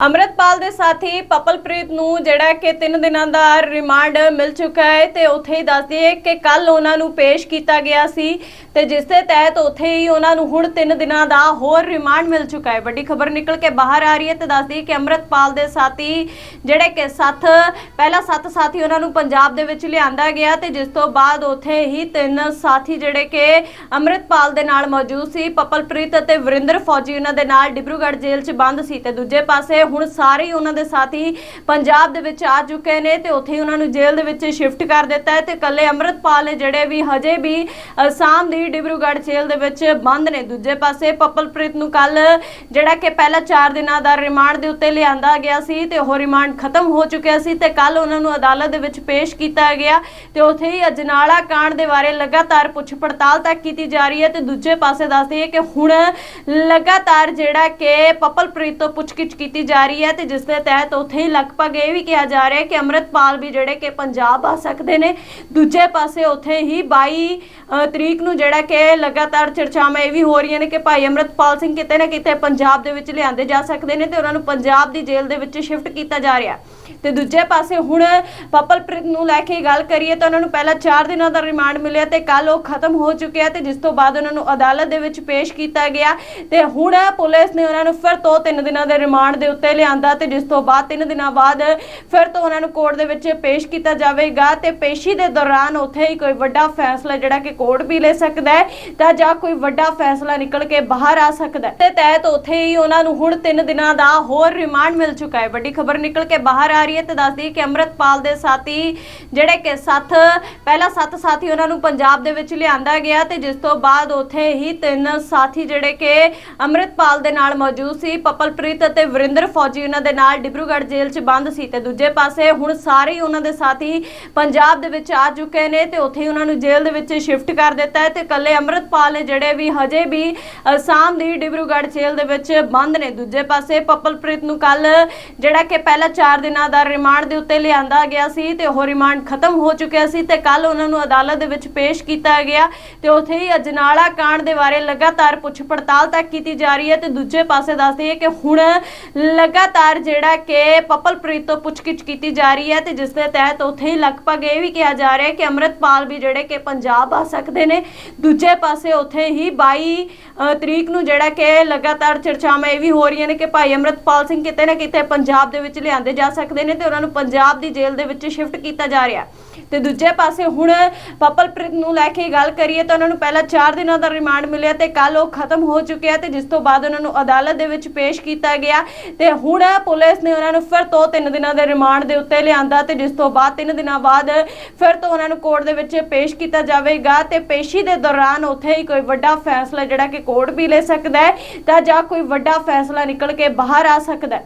ਅੰਮ੍ਰਿਤਪਾਲ ਦੇ ਸਾਥੀ ਪਪਲਪ੍ਰੀਤ ਨੂੰ ਜਿਹੜਾ ਕਿ 3 ਦਿਨਾਂ ਦਾ ਰਿਮਾਂਡ ਮਿਲ ਚੁੱਕਾ ਹੈ ਤੇ ਉੱਥੇ ਹੀ ਦੱਸ ਦਈਏ ਕਿ ਕੱਲ ਉਹਨਾਂ ਨੂੰ ਪੇਸ਼ ਕੀਤਾ ਗਿਆ ਸੀ ਤੇ ਜਿਸ ਦੇ ਤਹਿਤ ਉੱਥੇ ਹੀ ਉਹਨਾਂ ਨੂੰ ਹੁਣ 3 ਦਿਨਾਂ ਦਾ ਹੋਰ ਰਿਮਾਂਡ ਮਿਲ ਚੁੱਕਾ ਹੈ। ਵੱਡੀ ਖਬਰ ਨਿਕਲ ਕੇ ਬਾਹਰ ਆ ਰਹੀ ਹੈ ਤੇ ਦੱਸ ਦਈਏ ਕਿ ਅੰਮ੍ਰਿਤਪਾਲ ਦੇ ਸਾਥੀ ਜਿਹੜੇ ਕਿ ਸੱਤ, ਪਹਿਲਾ ਸੱਤ ਸਾਥੀ ਉਹਨਾਂ ਨੂੰ ਪੰਜਾਬ ਦੇ ਵਿੱਚ ਲਿਆਂਦਾ ਗਿਆ ਤੇ ਜਿਸ ਤੋਂ ਬਾਅਦ ਉੱਥੇ ਹੀ ਤਿੰਨ ਸਾਥੀ ਜਿਹੜੇ ਕਿ ਅੰਮ੍ਰਿਤਪਾਲ ਦੇ ਨਾਲ ਮੌਜੂਦ ਸੀ। ਪਪਲਪ੍ਰੀਤ ਅਤੇ ਵਰਿੰਦਰ ਫੌਜੀ ਉਹਨਾਂ ਦੇ ਨਾਲ ਡਿਬਰੂਗੜ੍ਹ ਜੇਲ੍ਹ 'ਚ ਬੰਦ ਸੀ ਤੇ ਦੂਜੇ ਪਾਸੇ ਹੁਣ ਸਾਰੇ ਉਹਨਾਂ ਦੇ ਸਾਥੀ ਪੰਜਾਬ ਦੇ ਵਿੱਚ ਆ ਚੁੱਕੇ ਨੇ ਤੇ ਉੱਥੇ ਹੀ ਉਹਨਾਂ ਨੂੰ ਜੇਲ੍ਹ ਦੇ ਵਿੱਚ ਸ਼ਿਫਟ ਕਰ ਦਿੱਤਾ ਹੈ ਤੇ ਕੱਲੇ ਅੰਮ੍ਰਿਤਪਾਲ ਨੇ ਜਿਹੜੇ ਵੀ ਹਜੇ ਵੀ ਅਸਾਮ ਦੀ ਡਿਬਰੂਗੜ੍ਹ ਜੇਲ੍ਹ ਦੇ ਵਿੱਚ ਬੰਦ ਨੇ। ਦੂਜੇ ਪਾਸੇ ਪਪਲਪ੍ਰੀਤ ਨੂੰ ਕੱਲ ਜਿਹੜਾ ਕਿ ਪਹਿਲਾ 4 ਦਿਨਾਂ ਦਾ ਰਿਮਾਂਡ ਦੇ ਉੱਤੇ ਲਿਆਂਦਾ ਗਿਆ ਸੀ ਤੇ ਉਹ ਰਿਮਾਂਡ ਖਤਮ ਹੋ ਚੁੱਕਿਆ ਸੀ ਤੇ ਕੱਲ ਉਹਨਾਂ ਨੂੰ ਅਦਾਲਤ ਦੇ ਵਿੱਚ ਪੇਸ਼ ਕੀਤਾ ਗਿਆ ਤੇ ਉੱਥੇ ਹੀ ਅਜਨਾਲਾ ਕਾਂਡ ਦੇ ਬਾਰੇ ਲਗਾਤਾਰ ਪੁੱਛ ਪੜਤਾਲ ਤੱਕ ਕੀਤੀ ਜਾ ਰਹੀ ਹੈ ਤੇ ਦੂਜੇ ਪਾਸੇ ਦੱਸਦੇ ਕਿ ਹੁਣ ਲਗਾਤਾਰ ਜਿਹੜਾ ਕਿ ਪਪਲਪ੍ਰੀਤ ਤੋਂ ਪੁੱਛਗਿੱਛ ਕੀਤੀ ਜਾ ਰਹੀ ਹੈ ਤੇ ਜਿਸ ਦੇ ਤਹਿਤ ਉੱਥੇ ਹੀ ਲਗਭਗ ਇਹ ਵੀ ਕਿਹਾ ਜਾ ਰਿਹਾ ਹੈ ਕਿ ਅੰਮ੍ਰਿਤਪਾਲ ਵੀ ਜਿਹੜੇ ਕਿ ਪੰਜਾਬ ਆ ਸਕਦੇ ਨੇ। ਦੂਜੇ ਪਾਸੇ ਉੱਥੇ ਹੀ 22 ਤਰੀਕ ਨੂੰ ਜਿਹੜਾ ਕਿ ਲਗਾਤਾਰ ਚਰਚਾਵਾਂ ਇਹ ਵੀ ਹੋ ਰਹੀਆਂ ਨੇ ਕਿ ਭਾਈ ਅੰਮ੍ਰਿਤਪਾਲ ਸਿੰਘ ਕਿਤੇ ਨਾ ਕਿਤੇ ਪੰਜਾਬ ਦੇ ਵਿੱਚ ਲਿਆਂਦੇ ਜਾ ਸਕਦੇ ਨੇ ਤੇ ਉਹਨਾਂ ਨੂੰ ਪੰਜਾਬ ਦੀ ਜੇਲ੍ਹ ਦੇ ਵਿੱਚ ਸ਼ਿਫਟ ਕੀਤਾ ਜਾ ਰਿਹਾ ਤੇ ਦੂਜੇ ਪਾਸੇ ਹੁਣ ਪਪਲਪ੍ਰੀਤ ਨੂੰ ਲੈ ਕੇ ਗੱਲ ਕਰੀਏ ਤਾਂ ਉਹਨਾਂ ਨੂੰ ਪਹਿਲਾਂ 4 ਦਿਨਾਂ ਦਾ ਰਿਮਾਂਡ ਮਿਲਿਆ ਤੇ ਕੱਲ ਉਹ ਖਤਮ ਹੋ ਚੁੱਕਿਆ ਤੇ ਜਿਸ ਤੋਂ ਬਾਅਦ ਉਹਨਾਂ ਨੂੰ ਅਦਾਲਤ ਦੇ ਵਿੱਚ ਪੇਸ਼ ਕੀਤਾ ਗਿਆ ਤੇ ਹੁਣ ਪੁਲਿਸ ਨੇ ਉਹਨਾਂ ਨੂੰ ਫਿਰ ਤੋਂ 3 ਦਿਨਾਂ ਦੇ ਰਿਮਾਂਡ ਦੇ ਉੱਤੇ ਲਿਆਂਦਾ ਤੇ ਜਿਸ ਤੋਂ ਬਾਅਦ 3 ਦਿਨਾਂ ਬਾਅਦ ਫਿਰ ਤੋਂ ਉਹਨਾਂ ਨੂੰ ਕੋਰਟ ਦੇ ਵਿੱਚ ਪੇਸ਼ ਕੀਤਾ ਜਾਵੇਗਾ ਤੇ ਪੇਸ਼ੀ ਦੇ ਦੌਰਾਨ ਉੱਥੇ ਹੀ ਕੋਈ ਵੱਡਾ ਫੈਸਲਾ ਜਿਹੜਾ ਕਿ ਕੋਰਟ ਵੀ ਲੈ ਸਕਦਾ ਹੈ ਤਾਂ ਜਾਂ ਕੋਈ ਵੱਡਾ ਫੈਸਲਾ ਨਿਕਲ ਕੇ ਬਾਹਰ ਆ ਸਕਦਾ ਹੈ। ਤੇ ਤਹਿਤ ਉੱਥੇ ਹੀ ਉਹਨਾਂ ਨੂੰ ਹੁਣ 3 ਦਿਨਾਂ ਦਾ ਹੋਰ ਰਿਮਾਂਡ ਮਿਲ ਚੁੱਕਾ ਹੈ। ਵੱਡੀ ਖਬਰ ਨਿਕਲ ਕੇ ਬਾਹਰ ਆ ਰਹੀ ਹੈ ਤੇ ਦੱਸਦੀ ਕਿ ਅੰਮ੍ਰਿਤਪਾਲ ਦੇ ਸਾਥੀ ਜਿਹੜੇ ਕਿ ਸੱਤ, ਪਹਿਲਾ ਸੱਤ ਸਾਥੀ ਉਹਨਾਂ ਨੂੰ ਪੰਜਾਬ ਦੇ ਵਿੱਚ ਲਿਆਂਦਾ ਗਿਆ ਤੇ ਜਿਸ ਤੋਂ ਬਾਅਦ ਉੱਥੇ ਹੀ ਤਿੰਨ ਸਾਥੀ ਜਿਹੜੇ ਕਿ ਅੰਮ੍ਰਿਤਪਾਲ ਦੇ ਨਾਲ ਮੌਜੂਦ ਸੀ, ਪਪਲਪ੍ਰੀਤ ਅਤੇ ਵਰਿੰਦਰ ਫੌਜੀ ਉਹਨਾਂ ਦੇ ਨਾਲ ਡਿਬਰੂਗੜ੍ਹ ਜੇਲ੍ਹ 'ਚ ਬੰਦ ਸੀ ਤੇ ਦੂਜੇ ਪਾਸੇ ਹੁਣ ਸਾਰੇ ਹੀ ਉਹਨਾਂ ਦੇ ਸਾਥੀ ਪੰਜਾਬ ਦੇ ਵਿੱਚ ਆ ਚੁੱਕੇ ਨੇ ਤੇ ਉੱਥੇ ਹੀ ਉਹਨਾਂ ਨੂੰ ਜੇਲ੍ਹ ਦੇ ਵਿੱਚ ਸ਼ਿਫਟ ਕਰ ਦਿੱਤਾ ਹੈ ਤੇ ਕੱਲੇ ਅੰਮ੍ਰਿਤਪਾਲ ਨੇ ਜਿਹੜੇ ਵੀ ਹਜੇ ਵੀ ਅਸਾਮ ਦੀ ਡਿਬਰੂਗੜ੍ਹ ਜੇਲ੍ਹ ਦੇ ਵਿੱਚ ਬੰਦ ਨੇ। ਦੂਜੇ ਪਾਸੇ ਪਪਲਪ੍ਰੀਤ ਨੂੰ ਕੱਲ ਜਿਹੜਾ ਕਿ ਪਹਿਲਾ 4 ਦਿਨਾਂ ਦਾ ਰਿਮਾਂਡ ਦੇ ਉੱਤੇ ਲਿਆਂਦਾ ਗਿਆ ਸੀ ਤੇ ਉਹ ਰਿਮਾਂਡ ਖਤਮ ਹੋ ਚੁੱਕਿਆ ਸੀ ਤੇ ਕੱਲ ਉਹਨਾਂ ਨੂੰ ਅਦਾਲਤ ਦੇ ਵਿੱਚ ਪੇਸ਼ ਕੀਤਾ ਗਿਆ ਤੇ ਉੱਥੇ ਹੀ ਅਜਨਾਲਾ ਕਾਂਡ ਦੇ ਬਾਰੇ ਲਗਾਤਾਰ ਪੁੱਛ ਪੜਤਾਲ ਤੱਕ ਕੀਤੀ ਜਾ ਰਹੀ ਹੈ ਤੇ ਦੂਜੇ ਪਾਸੇ ਦੱਸਦੇ ਕਿ ਹੁਣ ਲਗਾਤਾਰ ਜਿਹੜਾ ਕਿ ਪਪਲਪ੍ਰੀਤ ਤੋਂ ਪੁੱਛਗਿੱਛ ਕੀਤੀ ਜਾ ਰਹੀ ਹੈ ਤੇ ਜਿਸ ਦੇ ਤਹਿਤ ਉੱਥੇ ਹੀ ਲਗਭਗ ਇਹ ਵੀ ਕਿਹਾ ਜਾ ਰਿਹਾ ਕਿ ਅੰਮ੍ਰਿਤਪਾਲ ਵੀ ਜਿਹੜੇ ਕਿ ਪੰਜਾਬ ਆ ਸਕਦੇ ਨੇ। ਦੂਜੇ ਪਾਸੇ ਉੱਥੇ ਹੀ 22 ਤਰੀਕ ਨੂੰ ਜਿਹੜਾ ਕਿ ਲਗਾਤਾਰ ਚਰਚਾਵਾਂ ਇਹ ਵੀ ਹੋ ਰਹੀਆਂ ਨੇ ਕਿ ਭਾਈ ਅੰਮ੍ਰਿਤਪਾਲ ਸਿੰਘ ਕਿਤੇ ਨਾ ਕਿਤੇ ਪੰਜਾਬ ਦੇ ਵਿੱਚ ਲਿਆਂਦੇ ਜਾ ਸਕਦੇ ਨੇ ਤੇ ਉਹਨਾਂ ਨੂੰ ਪੰਜਾਬ ਦੀ ਜੇਲ੍ਹ ਦੇ ਵਿੱਚ ਸ਼ਿਫਟ ਕੀਤਾ ਜਾ ਰਿਹਾ ਤੇ ਦੂਜੇ ਪਾਸੇ ਹੁਣ ਪਪਲਪ੍ਰੀਤ ਨੂੰ ਲੈ ਕੇ ਗੱਲ ਕਰੀਏ ਤਾਂ ਉਹਨਾਂ ਨੂੰ ਪਹਿਲਾਂ 4 ਦਿਨਾਂ ਦਾ ਰਿਮਾਂਡ ਮਿਲਿਆ ਤੇ ਕੱਲ ਉਹ ਖਤਮ ਹੋ ਚੁੱਕਿਆ ਤੇ ਜਿਸ ਤੋਂ ਬਾਅਦ ਉਹਨਾਂ ਨੂੰ ਅਦਾਲਤ ਦੇ ਵਿੱਚ ਪੇਸ਼ ਕੀਤਾ ਗਿਆ ਤੇ ਹੁਣ ਪੁਲਿਸ ਨੇ ਉਹਨਾਂ ਨੂੰ ਫਿਰ ਤੋਂ 3 ਦਿਨਾਂ ਦੇ ਰਿਮਾਂਡ ਦੇ ਉੱਤੇ ਲਿਆਂਦਾ ਤੇ ਜਿਸ ਤੋਂ ਬਾਅਦ 3 ਦਿਨਾਂ ਬਾਅਦ ਫਿਰ ਤੋਂ ਉਹਨਾਂ ਨੂੰ ਕੋਰਟ ਦੇ ਵਿੱਚ ਪੇਸ਼ ਕੀਤਾ ਜਾਵੇਗਾ ਤੇ ਪੇਸ਼ੀ ਦੇ ਦੌਰਾਨ ਉੱਥੇ ਹੀ ਕੋਈ ਵੱਡਾ ਫੈਸਲਾ ਜਿਹੜਾ ਕਿ ਕੋਰਟ ਵੀ ਲੈ ਸਕਦਾ ਹੈ ਤਾਂ ਜਾਂ ਕੋਈ ਵੱਡਾ ਫੈਸਲਾ ਨਿਕਲ ਕੇ ਬਾਹਰ ਆ ਸਕਦਾ ਹੈ।